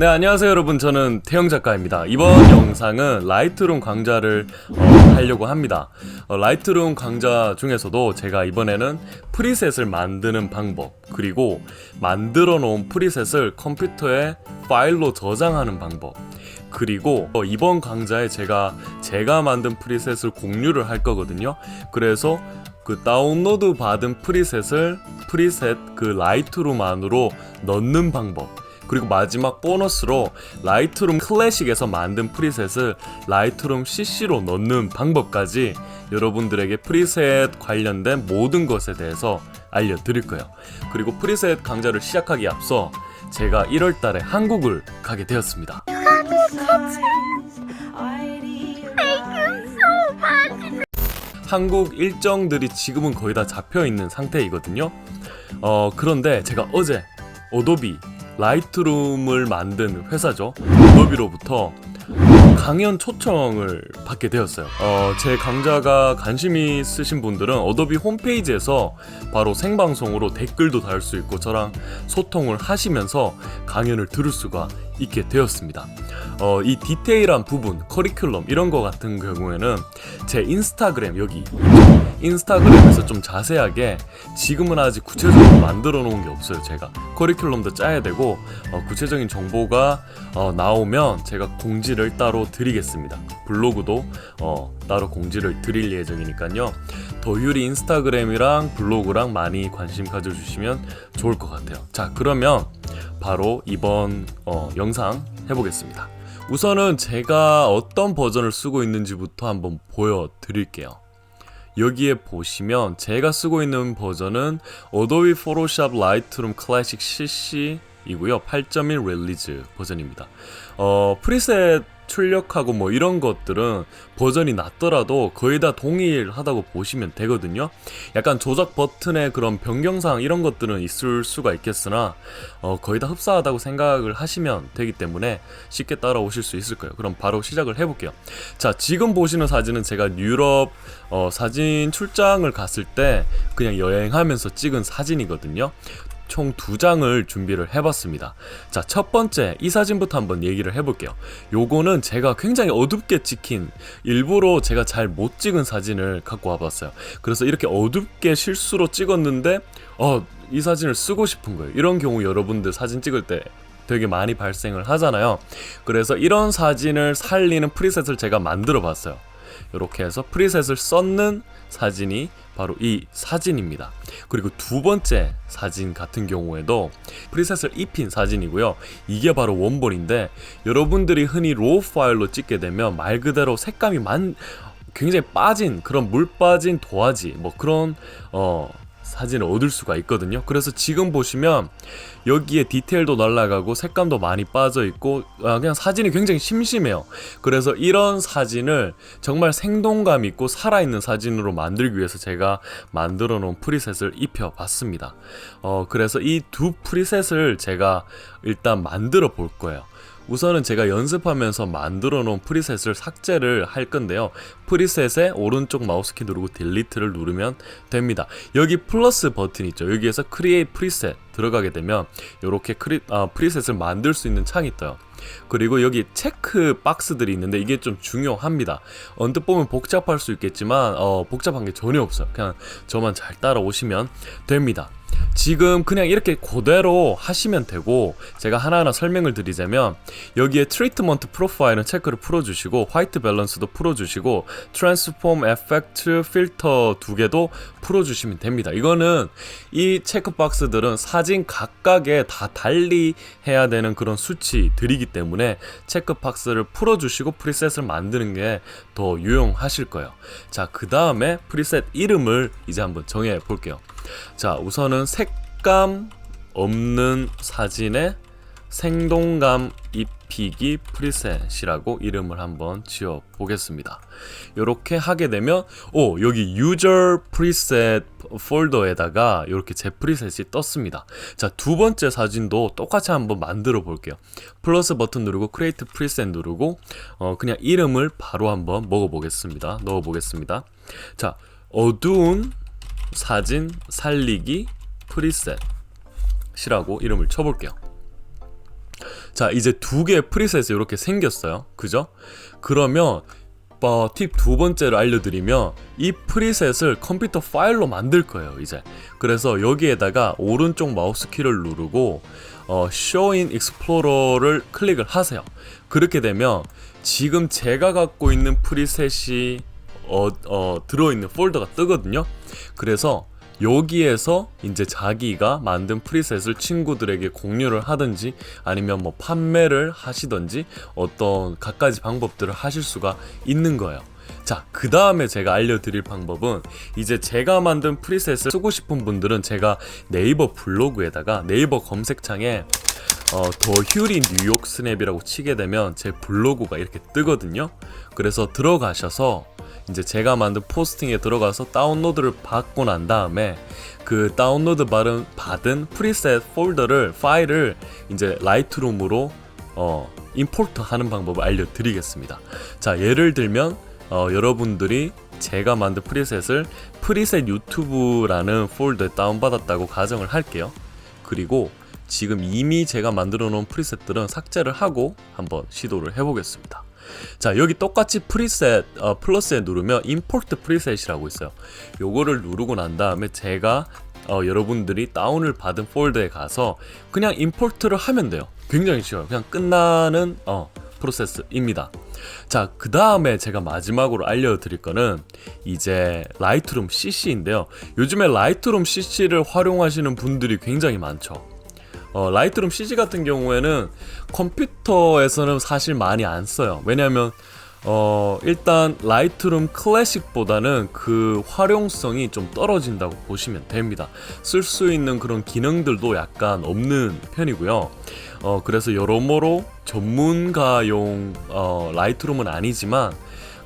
네 안녕하세요 여러분. 저는 태영 작가입니다. 이번 영상은 라이트룸 강좌를 어, 하려고 합니다. 어, 라이트룸 강좌 중에서도 제가 이번에는 프리셋을 만드는 방법 그리고 만들어 놓은 프리셋을 컴퓨터에 파일로 저장하는 방법 그리고 어, 이번 강좌에 제가 제가 만든 프리셋을 공유를 할 거거든요. 그래서 그 다운로드 받은 프리셋을 프리셋 그 라이트룸 안으로 넣는 방법 그리고 마지막 보너스로 라이트룸 클래식에서 만든 프리셋을 라이트룸 CC로 넣는 방법까지 여러분들에게 프리셋 관련된 모든 것에 대해서 알려드릴 거예요. 그리고 프리셋 강좌를 시작하기 앞서 제가 1월 달에 한국을 가게 되었습니다. 한국 일정들이 지금은 거의 다 잡혀 있는 상태이거든요. 어, 그런데 제가 어제 어도비 라이트룸을 만든 회사죠. 어도비로부터 강연 초청을 받게 되었어요. 어, 제 강좌가 관심 있으신 분들은 어도비 홈페이지에서 바로 생방송으로 댓글도 달 수 있고 저랑 소통을 하시면서 강연을 들을 수가 있게 되었습니다. 어, 이 디테일한 부분, 커리큘럼 이런 거 같은 경우에는 제 인스타그램 여기 인스타그램에서 좀 자세하게 지금은 아직 구체적으로 만들어 놓은 게 없어요. 제가 커리큘럼도 짜야 되고 어, 구체적인 정보가 어, 나오면 제가 공지를 따로 드리겠습니다. 블로그도 어, 따로 공지를 드릴 예정이니까요. 더유리 인스타그램이랑 블로그랑 많이 관심 가져주시면 좋을 것 같아요. 자, 그러면 바로 이번 어, 영상 해보겠습니다. 우선은 제가 어떤 버전을 쓰고 있는지부터 한번 보여드릴게요. 여기에 보시면 제가 쓰고 있는 버전은 Adobe Photoshop Lightroom Classic CC이고요. 8.1 릴리즈 버전입니다. 어, 프리셋 출력하고 뭐 이런 것들은 버전이 낮더라도 거의 다 동일하다고 보시면 되거든요. 약간 조작 버튼의 그런 변경사항 이런 것들은 있을 수가 있겠으나 어, 거의 다 흡사하다고 생각을 하시면 되기 때문에 쉽게 따라오실 수 있을 거예요. 그럼 바로 시작을 해볼게요. 자, 지금 보시는 사진은 제가 유럽 어, 사진 출장을 갔을 때 그냥 여행하면서 찍은 사진이거든요. 총 두 장을 준비를 해봤습니다. 자, 첫 번째 이 사진부터 한번 얘기를 해볼게요. 요거는 제가 굉장히 어둡게 찍힌 일부러 제가 잘 못 찍은 사진을 갖고 와봤어요. 그래서 이렇게 어둡게 실수로 찍었는데 어, 이 사진을 쓰고 싶은 거예요. 이런 경우 여러분들 사진 찍을 때 되게 많이 발생을 하잖아요. 그래서 이런 사진을 살리는 프리셋을 제가 만들어 봤어요. 이렇게 해서 프리셋을 썼는 사진이 바로 이 사진입니다. 그리고 두 번째 사진 같은 경우에도 프리셋을 입힌 사진이고요. 이게 바로 원본인데 여러분들이 흔히 로우 파일로 찍게 되면 말 그대로 색감이 만 굉장히 빠진 그런 물 빠진 도화지 뭐 그런 어 사진을 얻을 수가 있거든요. 그래서 지금 보시면 여기에 디테일도 날라가고 색감도 많이 빠져 있고 아, 그냥 사진이 굉장히 심심해요. 그래서 이런 사진을 정말 생동감 있고 살아있는 사진으로 만들기 위해서 제가 만들어 놓은 프리셋을 입혀 봤습니다. 어, 그래서 이 두 프리셋을 제가 일단 만들어 볼 거예요. 우선은 제가 연습하면서 만들어 놓은 프리셋을 삭제를 할 건데요. 프리셋에 오른쪽 마우스키 누르고 딜리트를 누르면 됩니다. 여기 플러스 버튼 있죠. 여기에서 크리에이트 프리셋 들어가게 되면 이렇게 크리, 아, 프리셋을 만들 수 있는 창이 떠요. 그리고 여기 체크 박스들이 있는데 이게 좀 중요합니다. 언뜻 보면 복잡할 수 있겠지만 어, 복잡한 게 전혀 없어요. 그냥 저만 잘 따라오시면 됩니다. 지금 그냥 이렇게 그대로 하시면 되고 제가 하나하나 설명을 드리자면 여기에 트리트먼트 프로파일은 체크를 풀어주시고 화이트 밸런스도 풀어주시고 트랜스폼 에펙트 필터 두 개도 풀어주시면 됩니다. 이거는 이 체크박스들은 사진 각각에 다 달리 해야 되는 그런 수치들이기 때문에 체크박스를 풀어주시고 프리셋을 만드는 게 더 유용하실 거예요. 자, 그 다음에 프리셋 이름을 이제 한번 정해 볼게요. 자, 우선은 색감 없는 사진에 생동감 입 히기 프리셋이라고 이름을 한번 지어 보겠습니다. 이렇게 하게 되면 오 여기 유저 프리셋 폴더에다가 이렇게 제 프리셋이 떴습니다. 자 두 번째 사진도 똑같이 한번 만들어 볼게요. 플러스 버튼 누르고 크리에이트 프리셋 누르고 어 그냥 이름을 바로 한번 먹어 보겠습니다. 넣어 보겠습니다. 자 어두운 사진 살리기 프리셋이라고 이름을 쳐볼게요. 자, 이제 두 개의 프리셋이 이렇게 생겼어요. 그죠? 그러면 어, 팁 두 번째를 알려드리면 이 프리셋을 컴퓨터 파일로 만들 거예요 이제 그래서 여기에다가 오른쪽 마우스 키를 누르고 어, Show in Explorer를 클릭을 하세요 그렇게 되면 지금 제가 갖고 있는 프리셋이 어, 어, 들어있는 폴더가 뜨거든요 그래서 여기에서 이제 자기가 만든 프리셋을 친구들에게 공유를 하든지 아니면 뭐 판매를 하시든지 어떤 갖가지 방법들을 하실 수가 있는 거예요. 자, 그 다음에 제가 알려드릴 방법은 이제 제가 만든 프리셋을 쓰고 싶은 분들은 제가 네이버 블로그에다가 네이버 검색창에 어, 더 휴리 뉴욕 스냅이라고 치게 되면 제 블로그가 이렇게 뜨거든요. 그래서 들어가셔서 이제 제가 만든 포스팅에 들어가서 다운로드를 받고 난 다음에 그 다운로드 받은, 받은 프리셋 폴더를 파일을 이제 라이트룸으로 어, 임포트 하는 방법을 알려드리겠습니다. 자 예를 들면 어, 여러분들이 제가 만든 프리셋을 프리셋 유튜브라는 폴더에 다운받았다고 가정을 할게요. 그리고 지금 이미 제가 만들어 놓은 프리셋들은 삭제를 하고 한번 시도를 해보겠습니다. 자 여기 똑같이 프리셋 어, 플러스에 누르면 임포트 프리셋이라고 있어요. 요거를 누르고 난 다음에 제가 어, 여러분들이 다운을 받은 폴더에 가서 그냥 임포트를 하면 돼요. 굉장히 쉬워요. 그냥 끝나는 어, 프로세스입니다. 자 그 다음에 제가 마지막으로 알려드릴 거는 이제 라이트룸 CC인데요. 요즘에 라이트룸 CC를 활용하시는 분들이 굉장히 많죠 어, 라이트룸 CG 같은 경우에는 컴퓨터에서는 사실 많이 안 써요. 왜냐하면 어, 일단 라이트룸 클래식보다는 그 활용성이 좀 떨어진다고 보시면 됩니다. 쓸 수 있는 그런 기능들도 약간 없는 편이고요. 어, 그래서 여러모로 전문가용 어, 라이트룸은 아니지만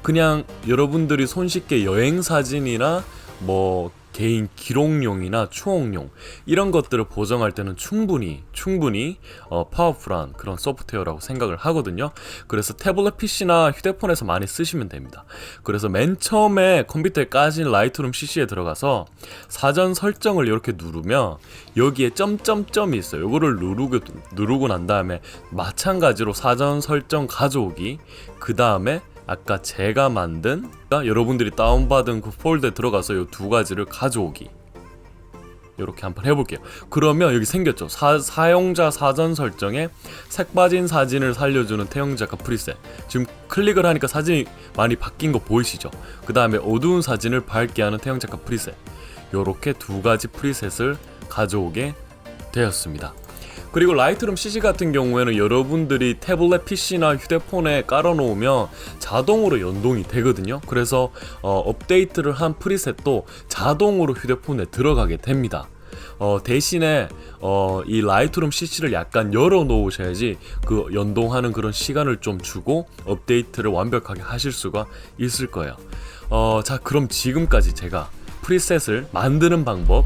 그냥 여러분들이 손쉽게 여행 사진이나 뭐 개인 기록용이나 추억용 이런 것들을 보정할 때는 충분히 충분히 어, 파워풀한 그런 소프트웨어라고 생각을 하거든요. 그래서 태블릿 PC나 휴대폰에서 많이 쓰시면 됩니다. 그래서 맨 처음에 컴퓨터에 까진 라이트룸 CC에 들어가서 사전 설정을 이렇게 누르면 여기에 점점점이 있어요. 이거를 누르고 누르고 난 다음에 마찬가지로 사전 설정 가져오기 그 다음에 아까 제가 만든 그러니까 여러분들이 다운받은 그 폴더에 들어가서 이 두 가지를 가져오기 이렇게 한번 해볼게요. 그러면 여기 생겼죠. 사, 용자 사전 설정에 색 빠진 사진을 살려주는 태영 작가 프리셋. 지금 클릭을 하니까 사진이 많이 바뀐 거 보이시죠? 그 다음에 어두운 사진을 밝게 하는 태영 작가 프리셋. 이렇게 두 가지 프리셋을 가져오게 되었습니다. 그리고 라이트룸 CC 같은 경우에는 여러분들이 태블릿 PC나 휴대폰에 깔아놓으면 자동으로 연동이 되거든요. 그래서 어, 업데이트를 한 프리셋도 자동으로 휴대폰에 들어가게 됩니다. 어, 대신에 어, 이 라이트룸 CC를 약간 열어 놓으셔야지 그 연동하는 그런 시간을 좀 주고 업데이트를 완벽하게 하실 수가 있을 거예요. 어, 자, 그럼 지금까지 제가 프리셋을 만드는 방법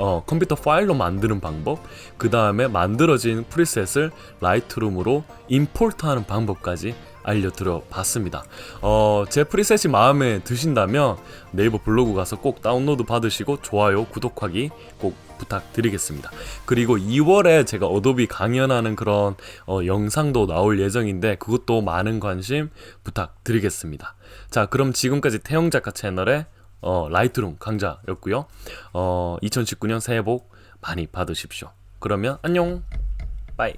어, 컴퓨터 파일로 만드는 방법, 그 다음에 만들어진 프리셋을 라이트룸으로 임포트하는 방법까지 알려드려 봤습니다. 어, 제 프리셋이 마음에 드신다면 네이버 블로그 가서 꼭 다운로드 받으시고 좋아요, 구독하기 꼭 부탁드리겠습니다. 그리고 2월에 제가 어도비 강연하는 그런 어, 영상도 나올 예정인데 그것도 많은 관심 부탁드리겠습니다. 자, 그럼 지금까지 태영 작가 채널에 어, 라이트룸 강좌였고요. 어, 2019년 새해 복 많이 받으십시오. 그러면 안녕. 빠이.